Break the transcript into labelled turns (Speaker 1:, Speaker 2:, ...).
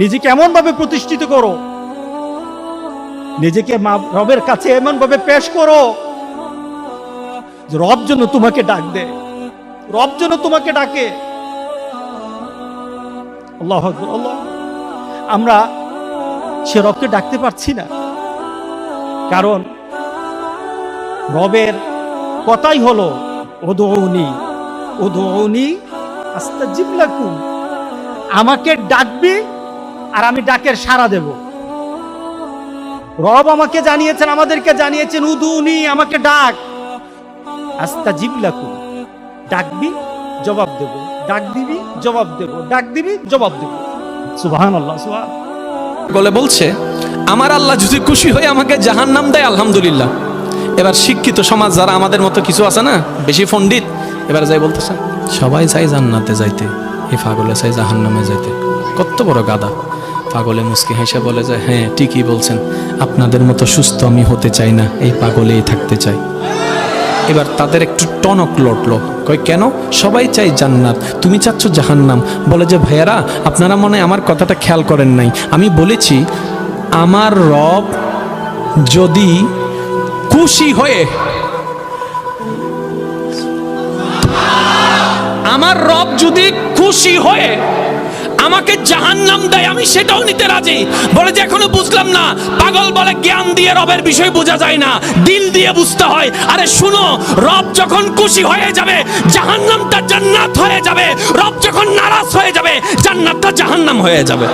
Speaker 1: নিজেকে এমন ভাবে প্রতিষ্ঠিত করো। নিজেকে রবের কাছে এমনভাবে পেশ করো রব যেন তোমাকে ডাক দে রব যেন তোমাকে ডাকে। আল্লাহ আমরা সে রবকে ডাকতে পারছি না। কারণ রবের কথাই হলো ওদৌনি ওদৌনি আস্তাজিব লাকুম। আমাকে ডাকবি আর আমি ডাকের সাড়া দেব। রব আমাকে জানিয়েছেন, আমাদেরকে জানিয়েছেন উদুনি আমাকে ডাক। আস্তাজিব লাকুম ডাকবি, জবাব দেব। ডাক দিবি জবাব দেব। ডাক দিবি জবাব দেব। সুবহান।
Speaker 2: বলে বলছে, আমার আল্লাহ যদি খুশি হয়ে আমাকে জাহান নাম দেয়, আলহামদুলিল্লাহ। এবার শিক্ষিত সমাজ যারা আমাদের মতো কিছু আছে না, বেশি পণ্ডিত এবার যাই বলতেছে, সবাই চাই জান্নাতে যাইতে, এই পাগলে চাই জাহান নামে যাইতে। কত বড় গাদা পাগলে মুস্কি হেসে বলে যে হ্যাঁ ঠিকই বলছেন। আপনাদের মতো সুস্থ আমি হতে চাই না, এই পাগলেই থাকতে চাই। এবার তাদের একটু টনক লটলো। কয়, কেন? সবাই চাই জান্নাত। তুমি চাচ্ছ জাহান্নাম। বলে যে, ভাইয়ারা, আপনারা মনে আমার কথাটা খেয়াল করেন নাই। আমি বলেছি, আমার রব যদি খুশি হয়ে আমার রব যদি খুশি হয়ে আমাকে জাহান নাম দেয়, আমি সেটাও নিতে রাজি। বলে যে এখনও বুঝলাম না। পাগল বলে জ্ঞান দিয়ে রবের বিষয় বোঝা যায় না। দিল দিয়ে বুঝতে হয়। আরে শুনো, রব যখন খুশি হয়ে যাবে জাহান জাহান্নামটা জান্নাত হয়ে যাবে। রব যখন নারাজ হয়ে যাবে, জান্নাতটা জাহান্নাম হয়ে যাবে।